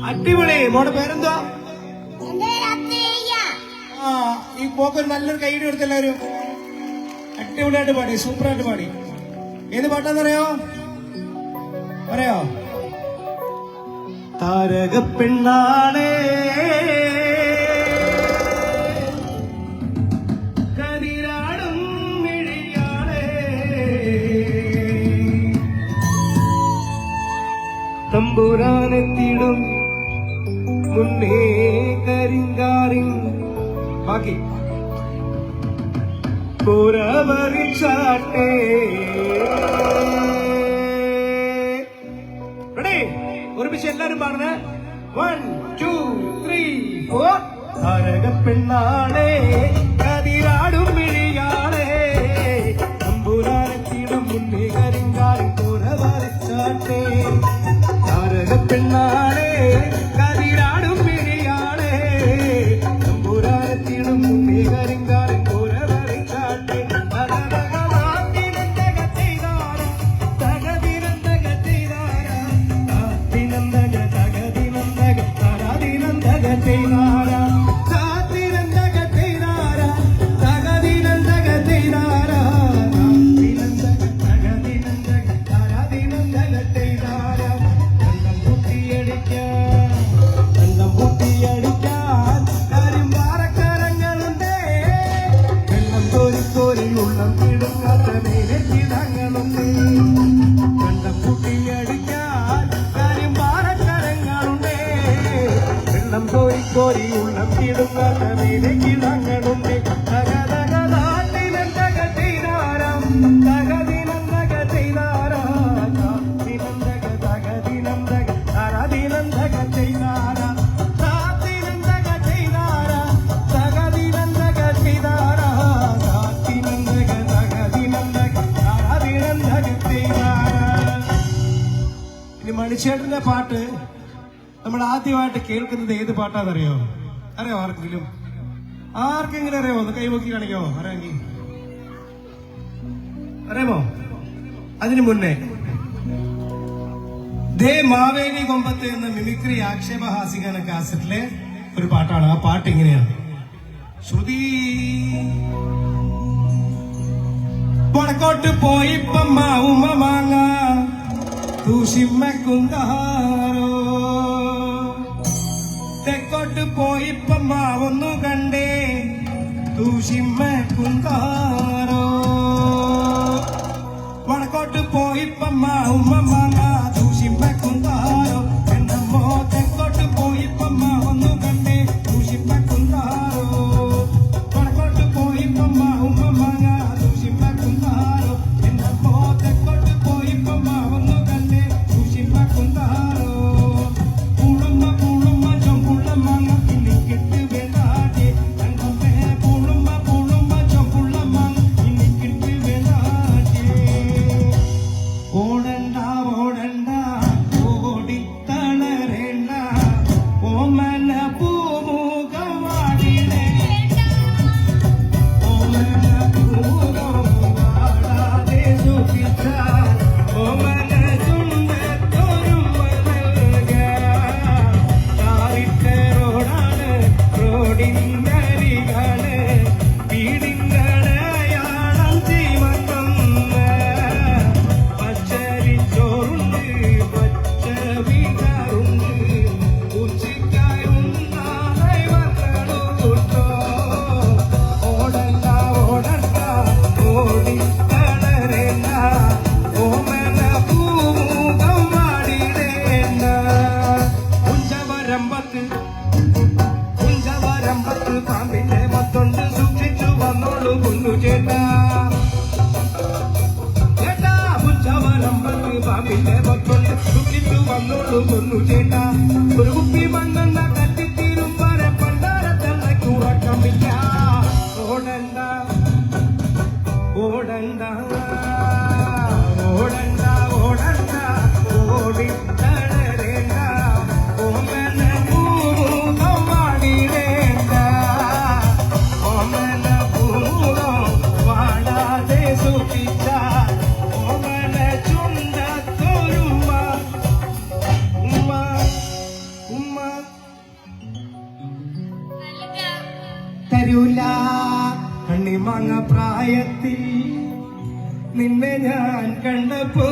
മോടെ പേരെന്താ ആ ഈ പോക്കൊരു നല്ലൊരു കൈ കൊടുത്ത എല്ലാവരും അടിപൊളിയായിട്ട് പാടി സൂപ്പറായിട്ട് പാടി. ഏത് പാട്ടാന്നറിയോ പറയോ താരക പെണ്ണാണേ. തമ്പുരാനെത്തിടും முன்னே கரிங்காரின் பாக்கி. புறவரி சாட்டே ஒரு விஷயம் எல்லாரும் பாருங்க. ஒன் டூ த்ரீ ஃபோர் அரக பெண்ணாளே കതിരാടും പൊട്ടിയടിക്കാൻ കരിമ്പാറക്കരങ്ങളുണ്ടേ കോരി കോരി ഉള്ളം കിടുങ്ങാത്ത മേലെത്തിടങ്ങളുണ്ട് തകതകതാട്ടിനന്തക മണിച്ചേട്ടന്റെ പാട്ട് നമ്മൾ ആദ്യമായിട്ട് കേൾക്കുന്നത് ഏത് പാട്ടാണെന്നറിയോ? അറിയോ ആർക്കെങ്കിലും? ആർക്കെങ്കിലും അറിയോ ഒന്ന് കൈമോക്കി കാണിക്കോ? അറിയാമെങ്കിൽ. അറിയാമോ? അതിനു മുന്നേ. ദേ മാവേലി കൊമ്പത്ത് എന്ന മിമിക്രി ആക്ഷേപഹാസിക കാസറ്റിലെ ഒരു പാട്ടാണ്. ആ പാട്ട് ഇങ്ങനെയാണ്. ശ്രുതി. വടക്കോട്ട് പമ്മ ഉമ്മ മാങ്ങ. തൂഷിമ്മക്കുന്താരോ തെക്കോട്ട് പോയിപ്പം മാവൊന്നു കണ്ടേ. തൂഷിമ്മക്കുന്താരോ പാമ്പിന്റെ മത്തൊണ്ട് സൂക്ഷിച്ചു വന്നോളൂ കൊന്നു ചേട്ടാ. ഒരു കുപ്പി മണ്ണെന്ന കത്തിത്തീരും വരെ പണ്ടാരത്തള്ളയ്ക്ക് ഉറക്കമില്ല. ഓടണ്ട ഓടണ്ട. കണ്ണിമാങ്ങ പ്രായത്തിൽ നിന്നെ ഞാൻ കണ്ടപ്പോ